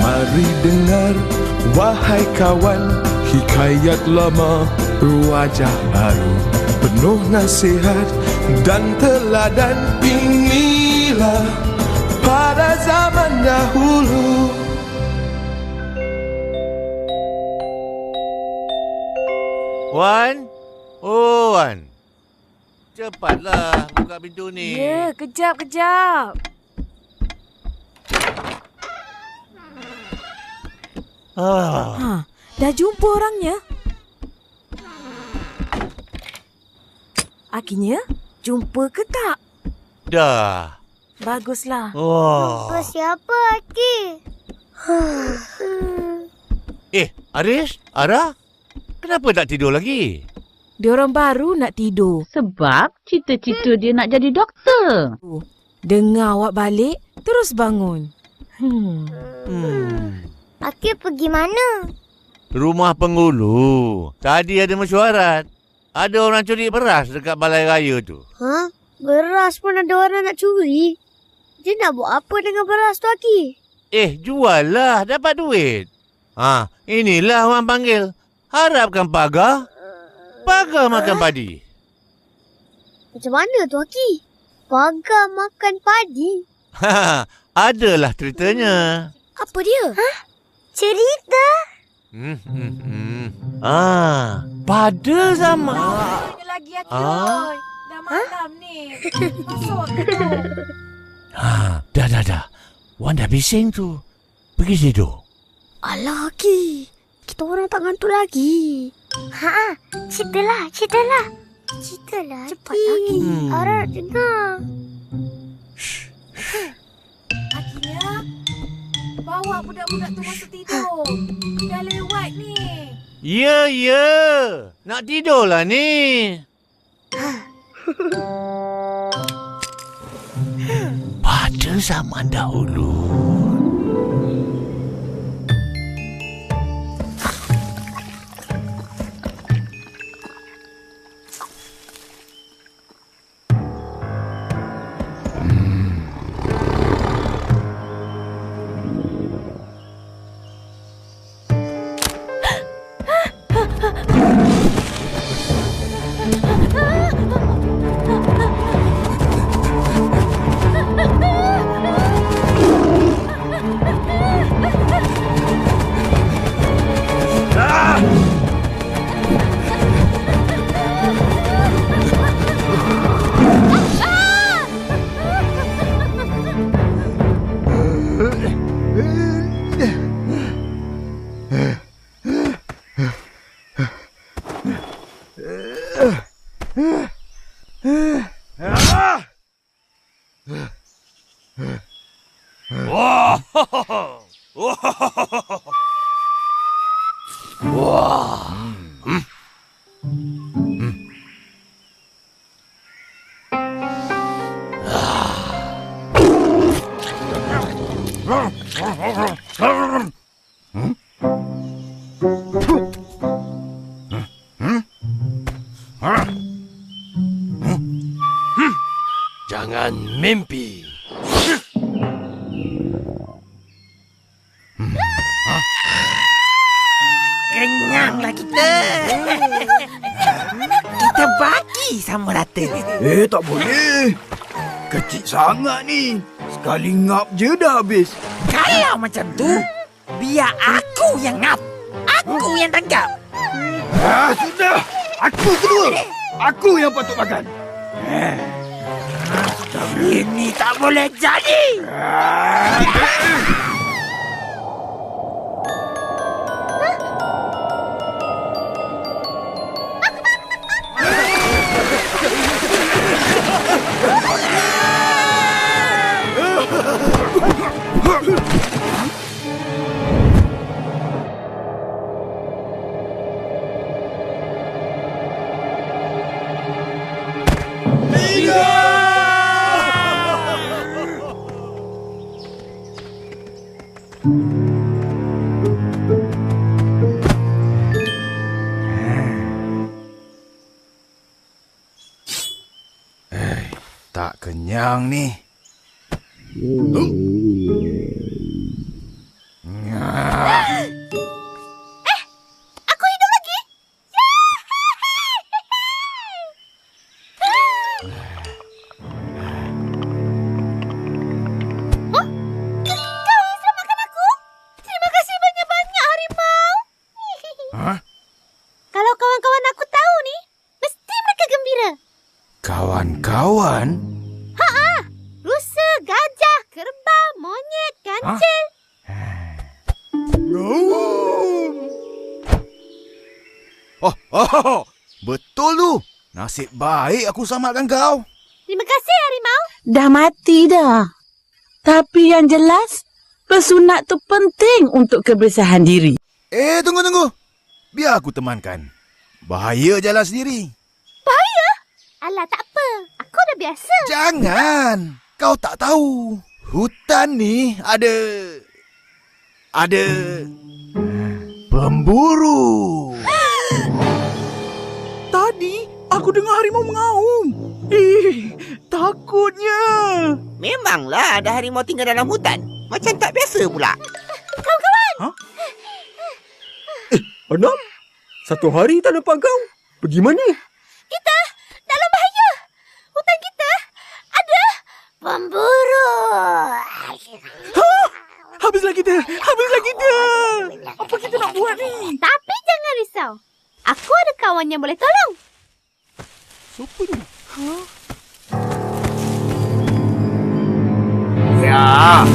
Mari dengar wahai kawan Hikayat lama wajah baru Penuh nasihat dan teladan Inilah pada zaman dahulu Wan? Oh, Wan. Cepatlah buka pintu ni. Ya, kejap, kejap. Ah. Ha, dah jumpa orangnya? Akhirnya, jumpa ke tak? Dah. Baguslah. Oh. Apa siapa Aki? Eh, Aris? Ara? Kenapa tak tidur lagi? Dia orang baru nak tidur. Sebab cita-cita dia nak jadi doktor. Dengar awak balik, terus bangun. Hmm. Hmm. Aki pergi mana? Rumah penghulu. Tadi ada mesyuarat. Ada orang curi beras dekat balai raya tu. Ha? Beras pun ada orang nak curi. Dia nak buat apa dengan beras tu Aki? Eh, jual lah. Dapat duit. Ha, inilah orang panggil. Harapkan pagar. Pagar makan padi. Macam mana tu Aki? Pagar makan padi. Ha, adalah ceritanya. Apa dia? Hah? Cerita? Hmm, hmm, hmm. Ah, pada zaman. Tanya lagi Aki Ah? Dah malam ni. Masuk. Ha, dah, dah, dah. Wan dah bising tu. Pergi tidur. Alah Aki. Kita orang tak ngantuk lagi. Ha, ceritalah, ceritalah. Ceritalah Cepat Aki. Hmm. Ara nak dengar. Akhirnya, bawa budak-budak tu masuk tidur. Dah lewat ni. Ya, ya. Nak tidur lah ni. Pada zaman dahulu. 와. 음. 음. 아. 음? 장한 민비 Kenyanglah kita. kita bagi sama rata. Eh, tak boleh. Kecil sangat ni. Sekali ngap je dah habis. Kalau macam tu, biar aku yang ngap. Aku yang tangkap. Ah, sudah. Aku kedua. Aku yang patut makan. Ini tak boleh jadi. Tak kenyang ni. Aku kancil. Oh, oh, betul tu. Nasib baik aku selamatkan kau. Terima kasih harimau. Dah mati dah. Tapi yang jelas, bersunat tu penting untuk kebersihan diri. Eh, tunggu, tunggu. Biar aku temankan. Bahaya jalan sendiri. Alah, tak apa. Aku dah biasa. Jangan. Kau tak tahu. Hutan ni ada... Ada... Pemburu. Tadi aku dengar harimau mengaum. Eh, takutnya. Memanglah ada harimau tinggal dalam hutan. Macam tak biasa pula. Anak, satu hari tak nampak kau. Pergi mana? Kita dalam bahaya. Hutan kita ada pemburu. Habislah kita. Habislah kita. Apa kita nak buat ni? Tapi jangan risau. Aku ada kawan yang boleh tolong. Siapa ni? Ya,